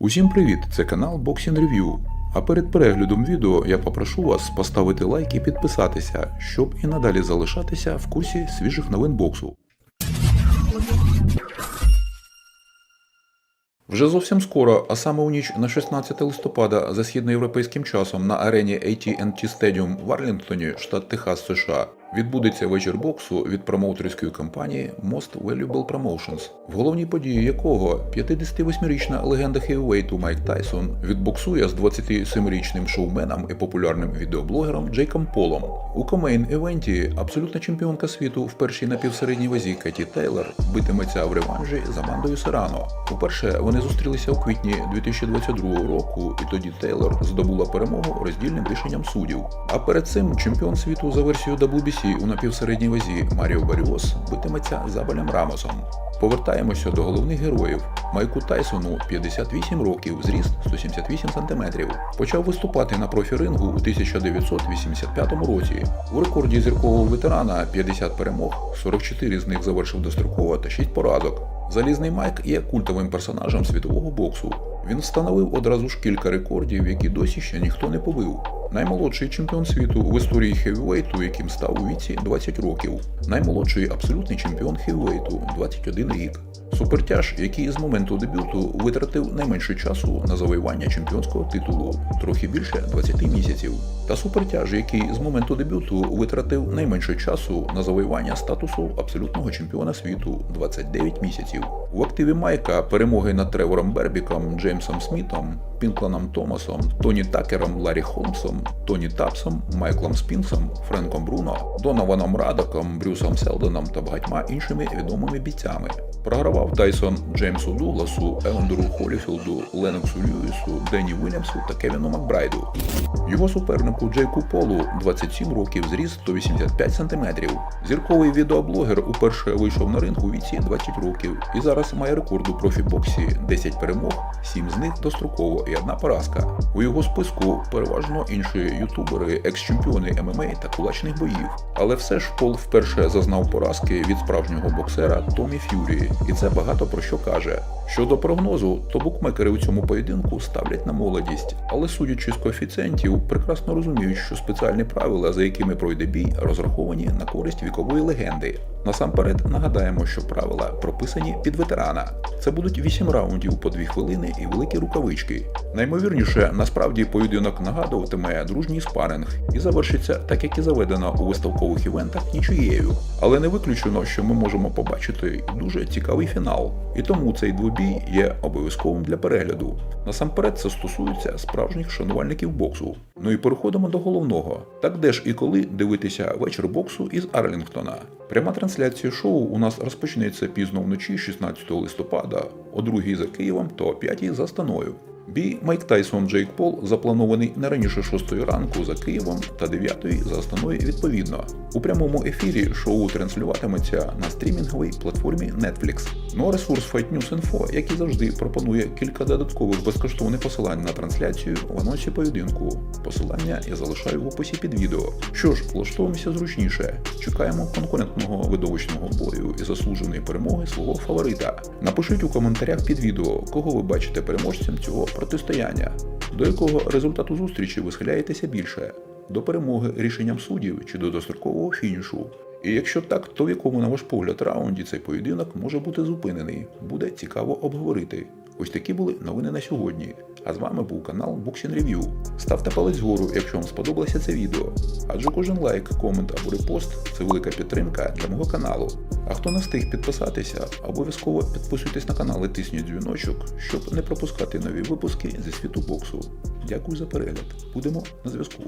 Усім привіт! Це канал Boxing Review. А перед переглядом відео я попрошу вас поставити лайк і підписатися, щоб і надалі залишатися в курсі свіжих новин боксу. Вже зовсім скоро, а саме у ніч на 16 листопада за східноєвропейським часом на арені AT&T Stadium в Арлінгтоні, штат Техас, США, відбудеться вечір боксу від промоутерської компанії Most Valuable Promotions, в головній події якого 58-річна легенда хевівейту Майк Тайсон відбоксує з 27-річним шоуменом і популярним відеоблогером Джейком Полом. У комейн-івенті абсолютна чемпіонка світу в першій напівсередній вазі Кеті Тейлор битиметься в реванжі з Амандою Серано. Уперше вони зустрілися у квітні 2022 року, і тоді Тейлор здобула перемогу роздільним рішенням суддів. А перед цим чемпіон світу за версією WBC у напівсередній вазі Маріо Баріос битиметься з Абелем Рамосом. Повертаємося до головних героїв. Майку Тайсону 58 років, зріст 178 см. Почав виступати на профі-рингу у 1985 році. У рекорді зіркового ветерана 50 перемог, 44 з них завершив достроково та 6 поразок. Залізний Майк є культовим персонажем світового боксу. Він встановив одразу ж кілька рекордів, які досі ще ніхто не побив. Наймолодший чемпіон світу в історії хевівейту, яким став у віці 20 років. Наймолодший абсолютний чемпіон хевівейту 21 рік. Супертяж, який з моменту дебюту витратив найменше часу на завоювання чемпіонського титулу, трохи більше 20 місяців. Та супертяж, який з моменту дебюту витратив найменше часу на завоювання статусу абсолютного чемпіона світу 29 місяців. В активі Майка перемоги над Тревором Бербіком, Джеймсом Смітом, Пінкланом Томасом, Тоні Такером, Ларі Холмсом, Тоні Тапсом, Майклом Спінсом, Френком Бруно, Донованом Радаком, Брюсом Селденом та багатьма іншими відомими бійцями. Програвав Тайсон Джеймсу Дугласу, Елендеру Холіфілду, Леноксу Льюісу, Денні Вільямсу та Кевіну Макбрайду. Його супернику Джейку Полу 27 років, зріст 185 см. Зірковий відеоблогер уперше вийшов на ринг у віці 20 років і зараз має рекорд у профі-боксі 10 перемог, 7 з них достроково і одна поразка. У його списку переважно інші ютубери, екс-чемпіони ММА та кулачних боїв. Але все ж Пол вперше зазнав поразки від справжнього боксера Томі Ф'юрі, і це багато про що каже. Щодо прогнозу, то букмекери у цьому поєдинку ставлять на молодість, але судячи з коефіцієнтів, прекрасно розуміють, що спеціальні правила, за якими пройде бій, розраховані на користь вікової легенди. Насамперед нагадаємо, що правила прописані під ветерана. Це будуть 8 раундів по 2 хвилини і великі рукавички. Наймовірніше, насправді поєдинок нагадуватиме дружній спаринг і завершиться так, як і заведено у виставкових івентах нічиєю. Але не виключено, що ми можемо побачити дуже цікавий фінал. І тому цей двобій є обов'язковим для перегляду. Насамперед, це стосується справжніх шанувальників боксу. Ну і переходимо до головного. Так де ж і коли дивитися вечір боксу із Арлінгтона? Пряма трансляція шоу у нас розпочнеться пізно вночі 16 листопада, о 2 за Києвом та о 5 за Станою. Бій Майк Тайсон Джейк Пол запланований не раніше 6 ранку за Києвом та 9 за Астаною відповідно. У прямому ефірі шоу транслюватиметься на стрімінговій платформі Netflix. Ну а ресурс Fight News Info, як і завжди, пропонує кілька додаткових безкоштовних посилань на трансляцію в анонсі поєдинку. Посилання я залишаю в описі під відео. Що ж, влаштовуємося зручніше. Чекаємо конкурентного видовищного бою і заслуженої перемоги свого фаворита. Напишіть у коментарях під відео, кого ви бачите переможцем цього протистояння, до якого результату зустрічі ви схиляєтеся більше до перемоги рішенням суддів чи до дострокового фінішу. І якщо так, то в якому, на ваш погляд, раунді цей поєдинок може бути зупинений, буде цікаво обговорити. Ось такі були новини на сьогодні. А з вами був канал Boxing Review. Ставте палець вгору, якщо вам сподобалося це відео. Адже кожен лайк, комент або репост це велика підтримка для мого каналу. А хто не встиг підписатися, обов'язково підписуйтесь на канал і тисніть дзвіночок, щоб не пропускати нові випуски зі світу боксу. Дякую за перегляд. Будемо на зв'язку.